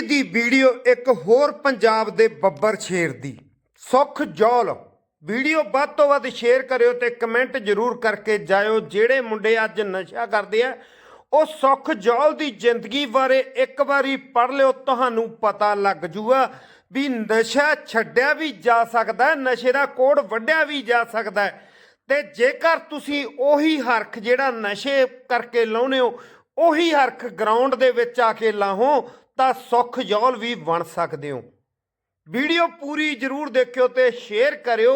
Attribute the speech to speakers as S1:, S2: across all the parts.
S1: ਦੀ video ਇੱਕ ਹੋਰ ਪੰਜਾਬ ਦੇ ਬੱਬਰ ਸ਼ੇਰ ਦੀ। ਸੁਖ ਜੌਲ। ਵੀਡੀਓ ਵੱਧ ਤੋਂ ਵੱਧ ਸ਼ੇਅਰ ਕਰਿਓ ਤੇ ਕਮੈਂਟ ਜ਼ਰੂਰ ਕਰਕੇ ਜਾਇਓ। ਜਿਹੜੇ ਮੁੰਡੇ ਅੱਜ ਨਸ਼ਾ ਕਰਦੇ ਆ, ਉਹ ਸੁਖ ਜੌਲ ਦੀ ਜ਼ਿੰਦਗੀ ਬਾਰੇ ਇੱਕ ਵਾਰੀ ਪੜ੍ਹ ਲਿਓ, ਤੁਹਾਨੂੰ ਪਤਾ ਲੱਗ ਜੂਗਾ ਵੀ ਨਸ਼ਾ ਛੱਡਿਆ ਵੀ ਜਾ ਸਕਦਾ ਨਸ਼ੇ ਦਾ ਕੋੜ ਵੱਢਿਆ ਵੀ ਜਾ ਸਕਦਾ ਤੇ ਜੇਕਰ ਤੁਸੀਂ ਉਹੀ ਹਰਖ ਜਿਹੜਾ ਨਸ਼ੇ ਕਰਕੇ ਲਾਉਨੇ ਹੋ, ਉਹੀ ਹਰਖ ਗਰਾਊਂਡ ਦੇ ਵਿੱਚ ਆ ਕੇ ਲਾਹੋ ਤਾਂ ਸੁੱਖ ਜੌਲ ਵੀ ਬਣ ਸਕਦੇ ਹੋ। ਵੀਡੀਓ ਪੂਰੀ ਜਰੂਰ ਦੇਖਿਓ ਤੇ ਸ਼ੇਅਰ ਕਰਿਓ।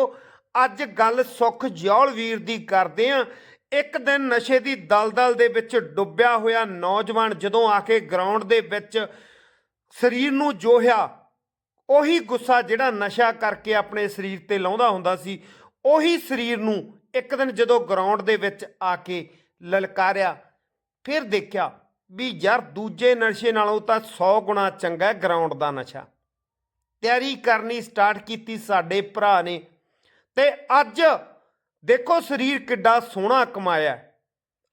S1: ਅੱਜ ਗੱਲ ਸੁੱਖ ਜੌਲ ਵੀਰ ਦੀ ਕਰਦੇ ਆਂ। ਇੱਕ ਦਿਨ ਨਸ਼ੇ ਦੀ ਦਲਦਲ ਦੇ ਵਿੱਚ ਡੁੱਬਿਆ ਹੋਇਆ ਨੌਜਵਾਨ ਜਦੋਂ ਆ ਕੇ ਗਰਾਊਂਡ ਦੇ ਵਿੱਚ ਸਰੀਰ ਨੂੰ ਜੋਹਿਆ, ਉਹੀ ਗੁੱਸਾ ਜਿਹੜਾ ਨਸ਼ਾ ਕਰਕੇ ਆਪਣੇ ਸਰੀਰ ਤੇ ਲਾਉਂਦਾ ਹੁੰਦਾ ਸੀ, ਉਹੀ ਸਰੀਰ ਨੂੰ ਇੱਕ ਦਿਨ ਜਦੋਂ ਗਰਾਊਂਡ ਦੇ ਵਿੱਚ ਆ ਕੇ ਲਲਕਾਰਿਆ, ਫਿਰ ਦੇਖਿਆ ਵੀ ਯਾਰ ਦੂਜੇ ਨਸ਼ੇ ਨਾਲੋਂ ਤਾਂ 100 ਗੁਣਾ ਚੰਗਾ ਹੈ ਗਰਾਊਂਡ ਦਾ ਨਸ਼ਾ। ਤਿਆਰੀ ਕਰਨੀ ਸਟਾਰਟ ਕੀਤੀ ਸਾਡੇ ਭਰਾ ਨੇ। ਤੇ ਅੱਜ ਦੇਖੋ ਸਰੀਰ ਕਿੱਡਾ ਸੋਹਣਾ ਕਮਾਇਆ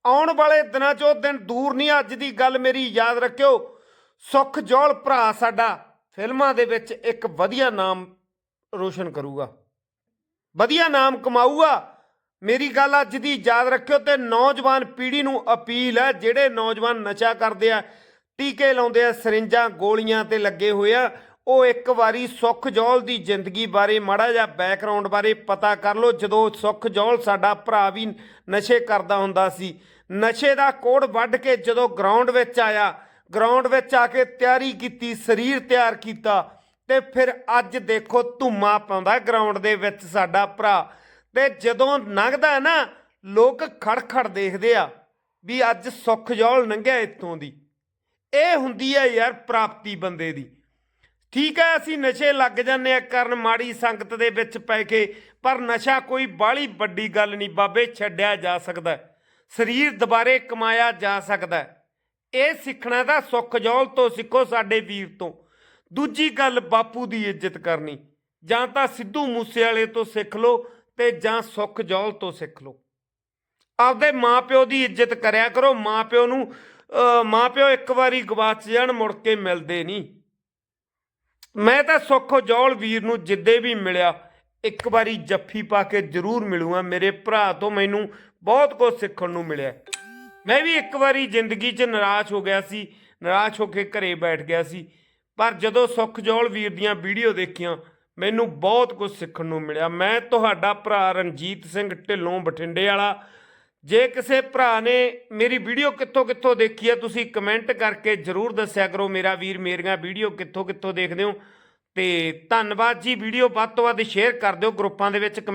S1: ਆਉਣ ਵਾਲੇ ਦਿਨਾਂ 'ਚ ਉਹ ਦਿਨ ਦੂਰ ਨਹੀਂ, ਅੱਜ ਦੀ ਗੱਲ ਮੇਰੀ ਯਾਦ ਰੱਖਿਓ। ਸੁਖ ਜੋਲ ਭਰਾ ਸਾਡਾ ਫਿਲਮਾਂ ਦੇ ਵਿੱਚ ਇੱਕ ਵਧੀਆ ਨਾਮ ਰੋਸ਼ਨ ਕਰੂਗਾ। ਵਧੀਆ ਨਾਮ ਕਮਾਊਗਾ। ਮੇਰੀ ਗੱਲ ਅੱਜ ਦੀ ਯਾਦ ਰੱਖਿਓ ਤੇ ਨੌਜਵਾਨ ਪੀੜ੍ਹੀ ਨੂੰ ਅਪੀਲ ਹੈ, ਜਿਹੜੇ ਨੌਜਵਾਨ ਨਸ਼ਾ ਕਰਦੇ ਆ, ਟੀਕੇ ਲਾਉਂਦੇ ਆ, ਸਰਿੰਜਾਂ ਗੋਲੀਆਂ ਤੇ ਲੱਗੇ ਹੋਏ ਆ, ਉਹ ਇੱਕ ਵਾਰੀ ਸੁਖ ਜੋਲ ਦੀ ਜ਼ਿੰਦਗੀ ਬਾਰੇ ਮਾੜਾ ਜਿਹਾ ਬੈਕਗ੍ਰਾਉਂਡ ਬਾਰੇ ਪਤਾ ਕਰ ਲਓ। ਜਦੋਂ ਸੁਖ ਜੋਲ ਸਾਡਾ ਭਰਾ ਵੀ ਨਸ਼ੇ ਕਰਦਾ ਹੁੰਦਾ ਸੀ, ਨਸ਼ੇ ਦਾ ਕੋੜ ਵੱਢ ਕੇ ਜਦੋਂ ਗਰਾਊਂਡ ਵਿੱਚ ਆਇਆ ਗਰਾਊਂਡ ਵਿੱਚ ਆ ਕੇ ਤਿਆਰੀ ਕੀਤੀ, ਸਰੀਰ ਤਿਆਰ ਕੀਤਾ, ਤੇ ਫਿਰ ਅੱਜ ਦੇਖੋ ਧੁੰਮਾ ਪਾਉਂਦਾ ਗਰਾਊਂਡ ਦੇ ਵਿੱਚ ਸਾਡਾ ਭਰਾ। ਤੇ ਜਦੋਂ ਲੰਘਦਾ ਨਾ, ਲੋਕ ਖੜਖੜ ਦੇਖਦੇ ਆ ਵੀ ਅੱਜ ਸੁੱਖ ਜੌਲ ਲੰਘਿਆ ਇੱਥੋਂ ਦੀ। ਇਹ ਹੁੰਦੀ ਹੈ ਯਾਰ ਪ੍ਰਾਪਤੀ ਬੰਦੇ ਦੀ। ਠੀਕ ਹੈ, ਅਸੀਂ ਨਸ਼ੇ ਲੱਗ ਜਾਂਦੇ ਆ ਕਰਨ ਮਾੜੀ ਸੰਗਤ ਦੇ ਵਿੱਚ ਪੈ ਕੇ, ਪਰ ਨਸ਼ਾ ਕੋਈ ਬਾਹਲੀ ਵੱਡੀ ਗੱਲ ਨਹੀਂ ਬਾਬੇ, ਛੱਡਿਆ ਜਾ ਸਕਦਾ ਸਰੀਰ ਦੁਬਾਰੇ ਕਮਾਇਆ ਜਾ ਸਕਦਾ ਇਹ ਸਿੱਖਣਾ ਤਾਂ ਸੁੱਖ ਜੌਲ ਤੋਂ ਸਿੱਖੋ ਸਾਡੇ ਵੀਰ ਤੋਂ। ਦੂਜੀ ਗੱਲ ਬਾਪੂ ਦੀ ਇੱਜ਼ਤ ਕਰਨੀ। ਜਾਂ ਤਾਂ ਸਿੱਧੂ ਮੂਸੇ ਵਾਲੇ ਤੋਂ ਸਿੱਖ ਲਓ ਤੇ ਜਾਂ ਸੁੱਖ ਜੌਲ ਤੋਂ ਸਿੱਖ ਲਓ। ਆਪਦੇ ਮਾਪਿਓ ਦੀ ਇੱਜ਼ਤ ਕਰਿਆ ਕਰੋ। ਮਾਪਿਓ ਨੂੰ ਮਾਪਿਓ ਇੱਕ ਵਾਰੀ ਗਵਾਚ ਜਾਣ, ਮੁੜ ਕੇ ਮਿਲਦੇ ਨਹੀਂ। ਮੈਂ ਤਾਂ ਸੁੱਖ ਜੌਲ ਵੀਰ ਨੂੰ ਜਿੱਦੇ ਵੀ ਮਿਲਿਆ, ਇੱਕ ਵਾਰੀ ਜੱਫੀ ਪਾ ਕੇ ਜ਼ਰੂਰ ਮਿਲੂਗਾ। ਮੇਰੇ ਭਰਾ ਤੋਂ ਮੈਨੂੰ ਬਹੁਤ ਕੁਝ ਸਿੱਖਣ ਨੂੰ ਮਿਲਿਆ। ਮੈਂ ਵੀ ਇੱਕ ਵਾਰੀ ਜ਼ਿੰਦਗੀ 'ਚ ਨਿਰਾਸ਼ ਹੋ ਗਿਆ ਸੀ। ਨਿਰਾਸ਼ ਹੋ ਕੇ ਘਰੇ ਬੈਠ ਗਿਆ ਸੀ। ਪਰ ਜਦੋਂ ਸੁੱਖ ਜੌਲ ਵੀਰ ਦੀਆਂ ਵੀਡੀਓ ਦੇਖੀਆਂ ਮੈਨੂੰ ਬਹੁਤ ਕੁਝ ਸਿੱਖਣ ਨੂੰ ਮਿਲਿਆ। ਮੈਂ ਤੁਹਾਡਾ ਭਰਾ ਰਣਜੀਤ ਸਿੰਘ ਢਿੱਲੋਂ ਬਠਿੰਡੇ ਵਾਲਾ। ਜੇ ਕਿਸੇ ਭਰਾ ਨੇ ਮੇਰੀ ਵੀਡੀਓ ਕਿੱਥੋਂ ਕਿੱਥੋਂ ਦੇਖੀ ਹੈ ਤੁਸੀਂ ਕਮੈਂਟ ਕਰਕੇ ਜਰੂਰ ਦੱਸਿਆ ਕਰੋ। ਮੇਰਾ ਵੀਰ ਮੇਰੀਆਂ ਵੀਡੀਓ ਕਿੱਥੋਂ ਕਿੱਥੋਂ ਦੇਖਦੇ ਹੋ। ਤੇ ਧੰਨਵਾਦ ਜੀ। ਵੀਡੀਓ ਵੱਧ ਤੋਂ ਵੱਧ ਸ਼ੇਅਰ ਕਰ ਦਿਓ ਗਰੁੱਪਾਂ ਦੇ ਵਿੱਚ। ਕਮੈ-